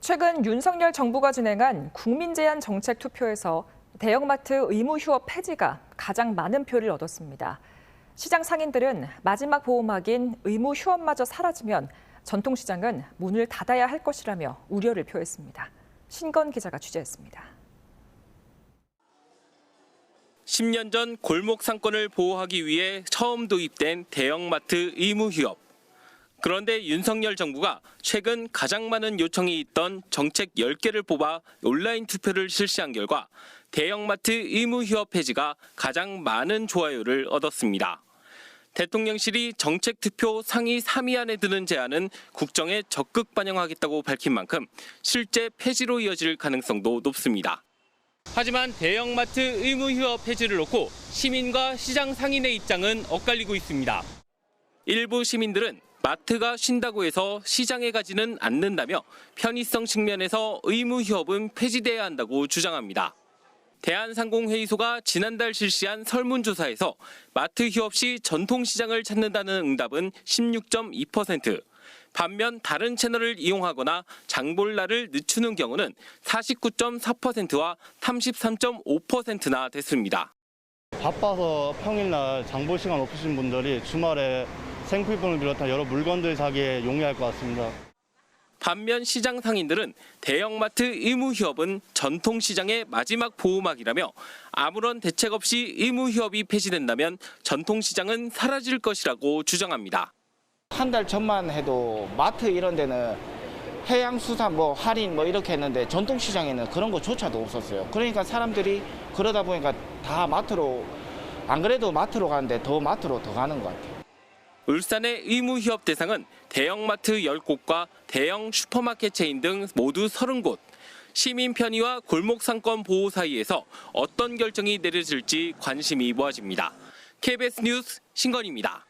최근 윤석열 정부가 진행한 국민 제한 정책 투표에서 대형마트 의무 휴업 폐지가 가장 많은 표를 얻었습니다. 시장 상인들은 마지막 보호막인 의무 휴업마저 사라지면 전통시장은 문을 닫아야 할 것이라며 우려를 표했습니다. 신건 기자가 취재했습니다. 10년 전 골목 상권을 보호하기 위해 처음 도입된 대형마트 의무 휴업. 그런데 윤석열 정부가 최근 가장 많은 요청이 있던 정책 10개를 뽑아 온라인 투표를 실시한 결과 대형마트 의무 휴업 폐지가 가장 많은 좋아요를 얻었습니다. 대통령실이 정책 투표 상위 3위 안에 드는 제안은 국정에 적극 반영하겠다고 밝힌 만큼 실제 폐지로 이어질 가능성도 높습니다. 하지만 대형마트 의무 휴업 폐지를 놓고 시민과 시장 상인의 입장은 엇갈리고 있습니다. 일부 시민들은 마트가 쉰다고 해서 시장에 가지는 않는다며 편의성 측면에서 의무 휴업은 폐지돼야 한다고 주장합니다. 대한상공회의소가 지난달 실시한 설문조사에서 마트 휴업 시 전통시장을 찾는다는 응답은 16.2%, 반면 다른 채널을 이용하거나 장볼 날을 늦추는 경우는 49.4%와 33.5%나 됐습니다. 바빠서 평일날 장볼 시간 없으신 분들이 주말에 생필품을 비롯한 여러 물건들 사기에 용이할 것 같습니다. 반면 시장 상인들은 대형마트 의무 휴업은 전통시장의 마지막 보호막이라며 아무런 대책 없이 의무 휴업이 폐지된다면 전통시장은 사라질 것이라고 주장합니다. 한 달 전만 해도 마트 이런 데는 해양수산 뭐 할인 뭐 이렇게 했는데 전통시장에는 그런 거조차도 없었어요. 그러니까 사람들이 그러다 보니까 다 마트로 안 그래도 마트로 가는데 더 마트로 더 가는 것 같아요. 울산의 의무 휴업 대상은 대형마트 10곳과 대형 슈퍼마켓 체인 등 모두 30곳. 시민 편의와 골목 상권 보호 사이에서 어떤 결정이 내려질지 관심이 모아집니다. KBS 뉴스 신건입니다.